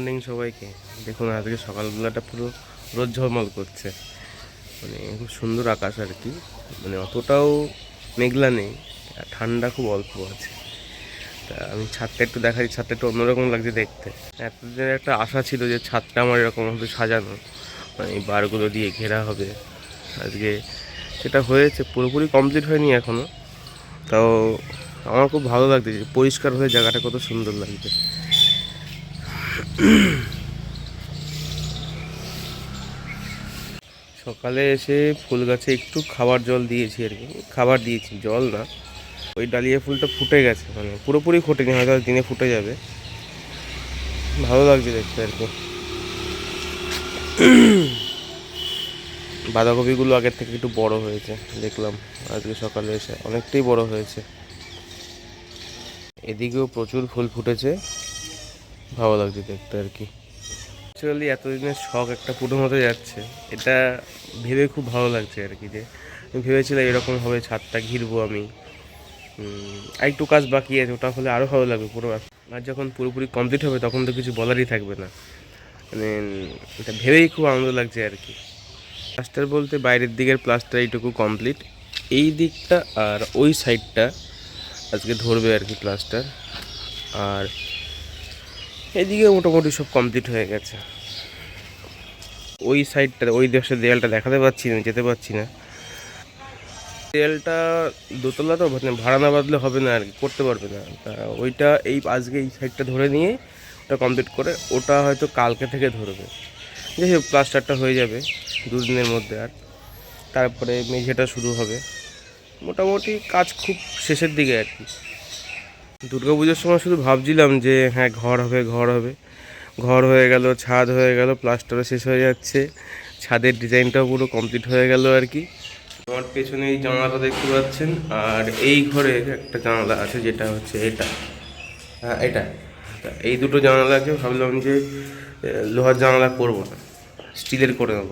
Morning সবাইকে। দেখুন, আজকে সকালবেলাটা পুরো রোদ ঝলমল করছে। মানে খুব সুন্দর আকাশ আর কি। মানে অতটাও মেঘলা নেই ঠান্ডা খুব অল্প আছে। তা আমি ছাদটা একটু দেখাই, ছাদটা একটু অন্যরকম লাগছে দেখতে। এতদিনের একটা আশা ছিল যে ছাদটা আমার এরকম হবে সাজানো মানে বারগুলো দিয়ে ঘেরা হবে। আজকে সেটা হয়েছে, পুরোপুরি কমপ্লিট হয়নি এখনও তাও আমার খুব ভালো লাগছে যে পরিষ্কার হয়ে জায়গাটা কত সুন্দর লাগছে। সকালে এসে ফুল গাছে একটু খাবার জল দিয়েছি আর কি। খাবার দিয়েছি, জল না। ওই ডালিয়া ফুলটা ফুটে গেছে মানে পুরোপুরি ফোটেনি, হয়তো দিনে ফুটে যাবে। ভালো লাগছে দেখতে আর কি। বাঁধাকপিগুলো আগের থেকে একটু বড় হয়েছে, দেখলাম আজকে সকালে এসে। অনেকটাই বড় হয়েছে। এদিকেও প্রচুর ফুল ফুটেছে। ভালো লাগছে দেখতে আর কি। অ্যাকচুয়ালি এতদিনের শখ একটা পুরো মতো যাচ্ছে। এটা ভেবে খুব ভালো লাগছে আর কি যে, আমি ভেবেছিলাম এরকম হবে, ছাদটা ঘিরবো আমি। একটু কাজ বাকি আছে, ওটা হলে আরও ভালো লাগবে পুরো। আর যখন পুরোপুরি কমপ্লিট হবে, তখন তো কিছু বলারই থাকবে না। মানে এটা ভেবেই খুব আনন্দ লাগছে আর কি। প্লাস্টার বলতে বাইরের দিকের প্লাস্টার এইটুকু কমপ্লিট এই দিকটা আর ওই সাইডটা আজকে ধরবে আর কি প্লাস্টার আর এদিকে মোটামুটি সব কমপ্লিট হয়ে গেছে। ওই সাইডটা ওই দেশের দেয়ালটা দেখাতে পাচ্ছি না, যেতে পারছি না। দেয়ালটা দোতলা তো মানে ভাড়া না বাদলে হবে না আর কি, করতে পারবে না। তা ওইটা এই আজকে এই সাইডটা ধরে নিয়ে ওটা কমপ্লিট করে ওটা হয়তো কালকে থেকে ধরবে। যাই হোক প্লাস্টারটা হয়ে যাবে দুদিনের মধ্যে আর। তারপরে মেঝেটা শুরু হবে। মোটামুটি কাজ খুব শেষের দিকে আর কি। পুজোর সময় শুধু ভাবছিলাম যে হ্যাঁ ঘর হবে ঘর হবে। ঘর হয়ে গেল, ছাদ হয়ে গেল, প্লাস্টারও শেষ হয়ে যাচ্ছে। ছাদের ডিজাইনটাও পুরো কমপ্লিট হয়ে গেল আর কি। আমার পেছনে এই জানালাটা দেখতে পাচ্ছেন, আর এই ঘরে একটা জানালা আছে যেটা হচ্ছে এটা। হ্যাঁ এটা। এই দুটো জানালা আছে, ভাবলাম যে লোহার জানালা করব না। স্টিলের করে নেব।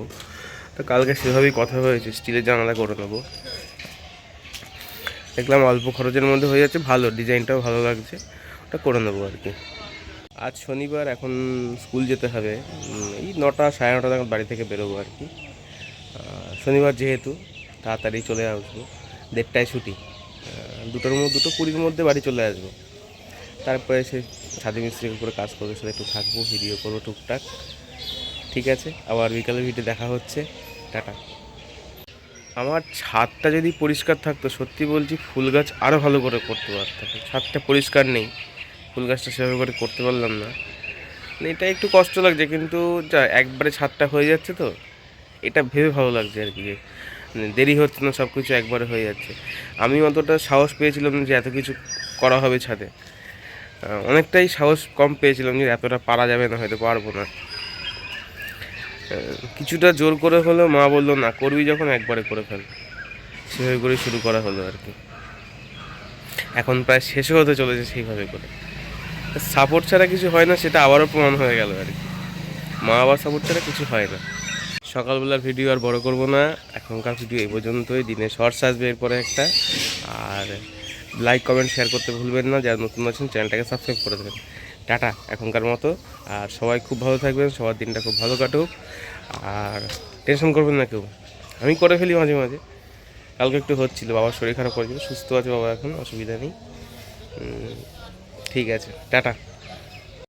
তো কালকে সেভাবেই কথা হয়েছে, স্টিলের জানালা করে নেব। দেখলাম অল্প খরচের মধ্যে হয়ে যাচ্ছে, ভালো, ডিজাইনটাও ভালো লাগছে। ওটা করে নেব আর কি। আজ শনিবার, এখন স্কুল যেতে হবে। এই নটা, সাড়ে নটা নাগাদ বাড়ি থেকে বেরোবো আর কি। শনিবার যেহেতু, তাড়াতাড়ি চলে আসব। দেড়টায় ছুটি। দুটোর মধ্যে, দুটো কুড়ির মধ্যে বাড়ি চলে আসব। তারপরে সে ছাদে মিস্ত্রির উপরে কাজ করবে, সাথে একটু থাকব ভিডিও করব টুকটাক। ঠিক আছে, আবার বিকালে ভিডিও দেখা হচ্ছে। টাটা। আমার ছাদটা যদি পরিষ্কার থাকতো, সত্যি বলছি ফুল গাছ আরও ভালো করে করতে পারতাম। ছাদটা পরিষ্কার নেই, ফুল গাছটা সেভাবে করে করতে পারলাম না। মানে এটা একটু কষ্ট লাগছে, কিন্তু যা, একবারে ছাদটা হয়ে যাচ্ছে তো, এটা ভেবে ভালো লাগছে আর কি যে মানে দেরি হচ্ছে না সব কিছু একবারে হয়ে যাচ্ছে। আমি অতটা সাহস পেয়েছিলাম যে এত কিছু করা হবে ছাদে। অনেকটাই সাহস কম পেয়েছিলাম যে এতটা পারা যাবে না, হয়তো পারব না। কিছুটা জোর করে হলেও মা বলল, না, করবি যখন একবারে করে ফেল। সেভাবে করে শুরু করা হলো আর কি। এখন প্রায় শেষও হতে চলেছে সেইভাবে করে। সাপোর্ট ছাড়া কিছু হয় না, সেটা আবারও প্রমাণ হয়ে গেল আর কি। মা বাবার সাপোর্ট ছাড়া কিছু হয় না। সকালবেলার ভিডিও আর বড় করব না। এখনকার ভিডিও এই পর্যন্তই। দিনে শর্টস আসবে এরপরে একটা। আর লাইক কমেন্ট শেয়ার করতে ভুলবেন না। যারা নতুন আছেন, চ্যানেলটাকে সাবস্ক্রাইব করে দেবেন। টাটা এখনকার মতো। আর সবাই খুব ভালো থাকবেন, সবার দিনটা খুব ভালো কাটুক। আর টেনশন করবেন না কেউ। আমি করে ফেলি মাঝে মাঝে। কালকে একটু হচ্ছিল, বাবার শরীর খারাপ করেছিল সুস্থ আছে বাবা এখন, অসুবিধা নেই। ঠিক আছে, টাটা।